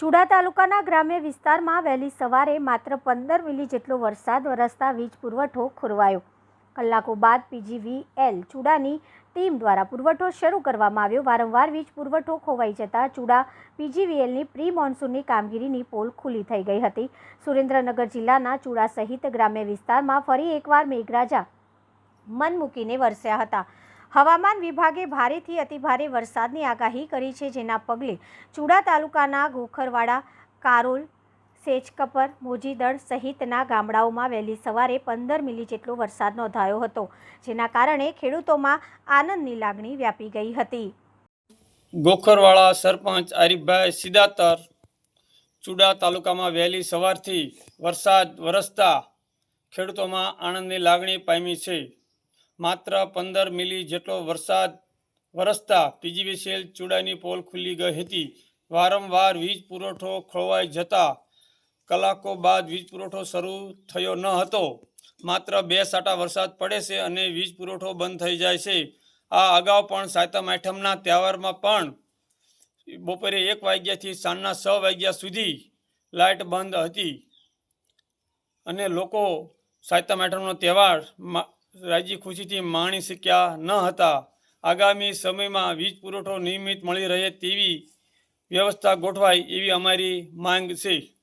ચુડા તાલુકાના ગ્રામ્ય વિસ્તારમાં વહેલી સવારે માત્ર પંદર મિલી જેટલો વરસાદ વરસતા વીજ પુરવઠો ખોરવાયો. કલાકો બાદ પીજીવીએલ ચુડાની ટીમ દ્વારા પુરવઠો શરૂ કરવામાં આવ્યો. વારંવાર વીજ પુરવઠો ખોવાઈ જતાં ચુડા પીજીવીએલની પ્રી મોન્સૂનની કામગીરીની પોલ ખુલ્લી થઈ ગઈ હતી. સુરેન્દ્રનગર જિલ્લાના ચુડા સહિત ગ્રામ્ય વિસ્તારમાં ફરી એકવાર મેઘરાજા મન મૂકીને વરસ્યા હતા. હવામાન વિભાગે ભારેથી અતિભારે વરસાદની આગાહી કરી છે, જેના પગલે ચુડા તાલુકાના ગોખરવાડા, કારોલ, સેજકપર મોજીદળ સહિતના ગામડાઓમાં વહેલી સવારે પંદર મિલી જેટલો વરસાદ નોંધાયો હતો, જેના કારણે ખેડૂતોમાં આનંદની લાગણી વ્યાપી ગઈ હતી. ગોખરવાળા સરપંચ આરીફભાઈ સિદાતર ચુડા તાલુકામાં વહેલી સવારથી વરસાદ વરસતા ખેડૂતોમાં આનંદની લાગણી પામી છે. માત્ર પંદર મિલી જેટલો વરસાદ વરસતા પીજીવીસીએલ ચુડાની પોલ ખુલ્લી ગઈ હતી. વારંવાર વીજ પુરવઠો ખોવાઈ જતા કલાકો બાદ વીજ પુરવઠો શરૂ થયો ન હતો. માત્ર બે સાટા વરસાદ પડે છે અને વીજ પુરવઠો બંધ થઈ જાય છે. આ અગાઉ પણ સાતમ આઠમના તહેવારમાં પણ બપોરે એક વાગ્યાથી સાંજના છ વાગ્યા સુધી લાઇટ બંધ હતી. અને લોકો સાતમ આઠમનો તહેવાર રાજી ખુશીથી માણી શક્યા ન હતા. આગામી સમયમાં વીજ પુરવઠો નિયમિત મળી રહે તેવી વ્યવસ્થા ગોઠવાય એવી અમારી માંગ છે.